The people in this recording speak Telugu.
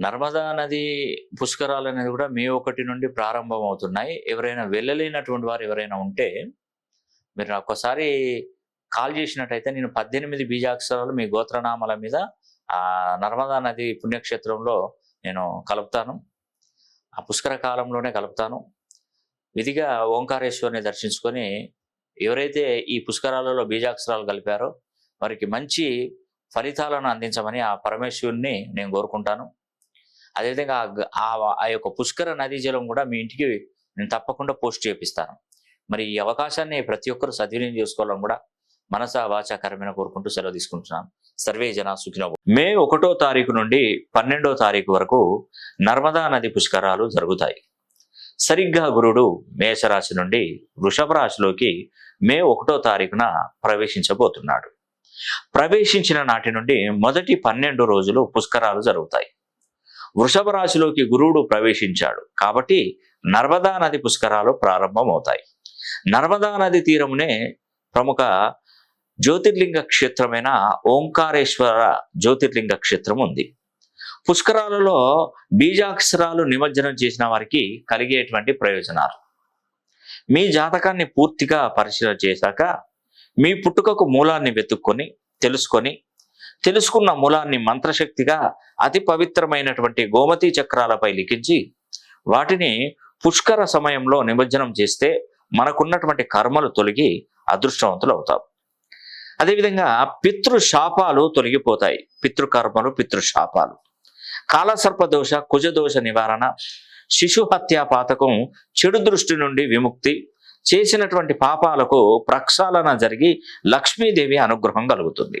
నర్మదా నది పుష్కరాలు అనేది కూడా మే ఒకటి నుండి ప్రారంభం అవుతున్నాయి ఎవరైనా వెళ్ళలేనటువంటి వారు ఎవరైనా ఉంటే మీరు నాకు ఒకసారి కాల్ చేసినట్టయితే నేను పద్దెనిమిది బీజాక్షరాలు మీ గోత్రనామాల మీద ఆ నర్మదా నది పుణ్యక్షేత్రంలో నేను కలుపుతాను. ఆ పుష్కర కాలంలోనే కలుపుతాను. విధిగా ఓంకారేశ్వరిని దర్శించుకొని ఎవరైతే ఈ పుష్కరాలలో బీజాక్షరాలు కలిపారో వారికి మంచి ఫలితాలను అందించమని ఆ పరమేశ్వరుని నేను కోరుకుంటాను. అదేవిధంగా ఆ ఆ యొక్క పుష్కర నదీ జలం కూడా మీ ఇంటికి నేను తప్పకుండా పోస్ట్ చేపిస్తాను. మరి ఈ అవకాశాన్ని ప్రతి ఒక్కరు సద్వినియోగం చేసుకోవాలని కూడా మనస వాచాకరమైన కోరుకుంటూ సెలవు తీసుకుంటున్నాను. సర్వే జన సుఖినో మే ఒకటో తారీఖు నుండి పన్నెండో తారీఖు వరకు నర్మదా నది పుష్కరాలు జరుగుతాయి. సరిగ్గా గురుడు మేషరాశి నుండి వృషభ రాశిలోకి మే ఒకటో తారీఖున ప్రవేశించబోతున్నాడు. ప్రవేశించిన నాటి నుండి మొదటి పన్నెండు రోజులు పుష్కరాలు జరుగుతాయి. వృషభ రాశిలోకి గురువుడు ప్రవేశించాడు. కాబట్టి నర్మదా నది పుష్కరాలు ప్రారంభమవుతాయి. నర్మదా నది తీరమునే ప్రముఖ జ్యోతిర్లింగ క్షేత్రమైన ఓంకారేశ్వర జ్యోతిర్లింగ క్షేత్రం ఉంది పుష్కరాలలో బీజాక్షరాలు నిమజ్జనం చేసిన వారికి కలిగేటువంటి ప్రయోజనాలు. మీ జాతకాన్ని పూర్తిగా పరిశీలన చేశాక మీ పుట్టుకకు మూలాన్ని వెతుక్కొని తెలుసుకొని తెలుసుకున్న మూలాన్ని మంత్రశక్తిగా అతి పవిత్రమైనటువంటి గోమతి చక్రాలపై లిఖించి వాటిని పుష్కర సమయంలో నిమజ్జనం చేస్తే మనకున్నటువంటి కర్మలు తొలగి అదృష్టవంతులు అవుతాం. అదేవిధంగా పితృ శాపాలు తొలగిపోతాయి. పితృకర్మలు పితృశాపాలు. కాలసర్పదోష కుజదోష నివారణ శిశు హత్యా పాతకం చెడు దృష్టి నుండి విముక్తి చేసినటువంటి పాపాలకు ప్రక్షాళన జరిగి లక్ష్మీదేవి అనుగ్రహం కలుగుతుంది.